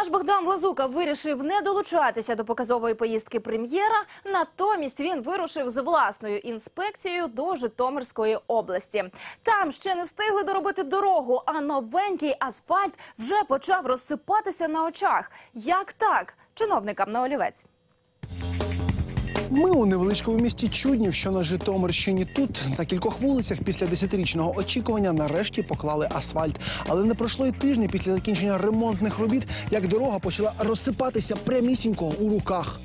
Наш Богдан Глазука вирішив не долучатися до показової поїздки прем'єра. Натомість він вирушив з власною інспекцією до Житомирської області. Там ще не встигли доробити дорогу, а новенький асфальт вже почав розсипатися на очах. Як так? Чиновникам на олівець. Ми у невеличкому місті Чуднів, що на Житомирщині. Тут на кількох вулицях після десятирічного очікування нарешті поклали асфальт. Але не пройшло й тижня після закінчення ремонтних робіт, як дорога почала розсипатися прямісінько у руках.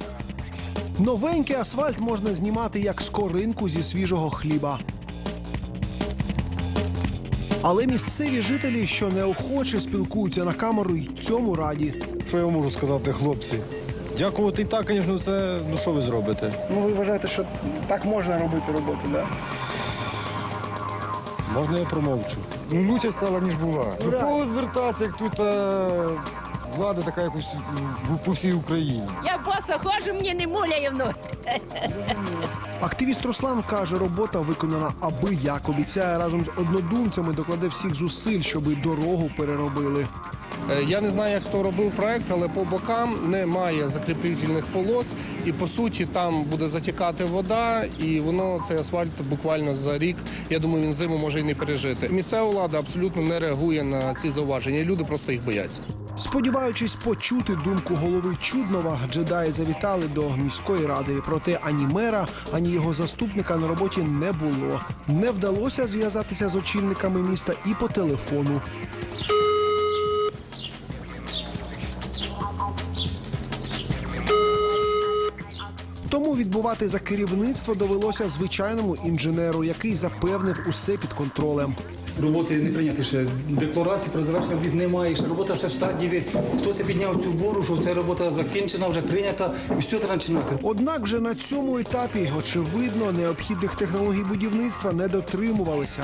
Новенький асфальт можна знімати як скоринку зі свіжого хліба. Але місцеві жителі, що неохоче спілкуються на камеру, й цьому раді. Що я можу сказати, хлопці? Дякувати і так, звісно, це ну що ви зробите? Ну, ви вважаєте, що так можна робити роботу, так? Можна я промовчу? Ну, лучше стало, ніж була. До кого звертатися, як тут е, влада така якось м, по всій Україні. Я боса ходжу, мені не муляє воно. Активіст Руслан каже, робота виконана аби як. Обіцяє разом з однодумцями докладе всіх зусиль, щоби дорогу переробили. Е, Я не знаю, хто робив проект, але по бокам немає закріплювальних полос, і по суті там буде затікати вода, і воно цей асфальт буквально за рік. Я думаю, він зиму може і не пережити. Місцева влада абсолютно не реагує на ці зауваження. Люди просто їх бояться. Сподіваючись почути думку голови Чуднова, джедаї завітали до міської ради. Проте ані мера, ані його заступника на роботі не було. Не вдалося зв'язатися з очільниками міста і по телефону. Тому відбувати за керівництво довелося звичайному інженеру, який запевнив усе під контролем. Роботи не прийняті ще. Декларації про завершення робіт немає. Ще робота ще в стадії. Хто це підняв цю буру, що ця робота закінчена, вже прийнята, і все треба починати. Однак вже на цьому етапі, очевидно, необхідних технологій будівництва не дотримувалися.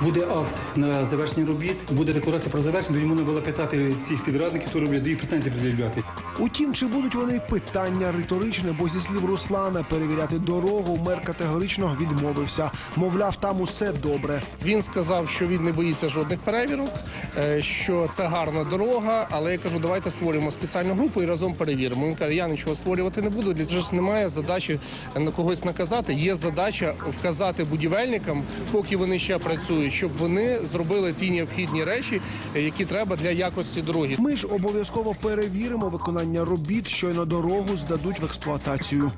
Буде акт на завершення робіт, буде декларація про завершення, тоді можна було питати цих підрадників, хто роблять, їх претензії пред'являти. Утім, чи будуть вони питання риторичне, бо зі слів Руслана перевіряти дорогу мер категорично відмовився. Мовляв, там усе добре. Він сказав, що він не боїться жодних перевірок, е, що це гарна дорога. Але я кажу, давайте створюємо спеціальну групу і разом перевіримо. Він каже, я нічого створювати не буду. Для ж немає задачі на когось наказати. Є задача вказати будівельникам, поки вони ще працюють, працюють, щоб вони зробили ті необхідні речі, які треба для якості дороги. Ми ж обов'язково перевіримо виконання робіт, що й на дорогу здадуть в експлуатацію.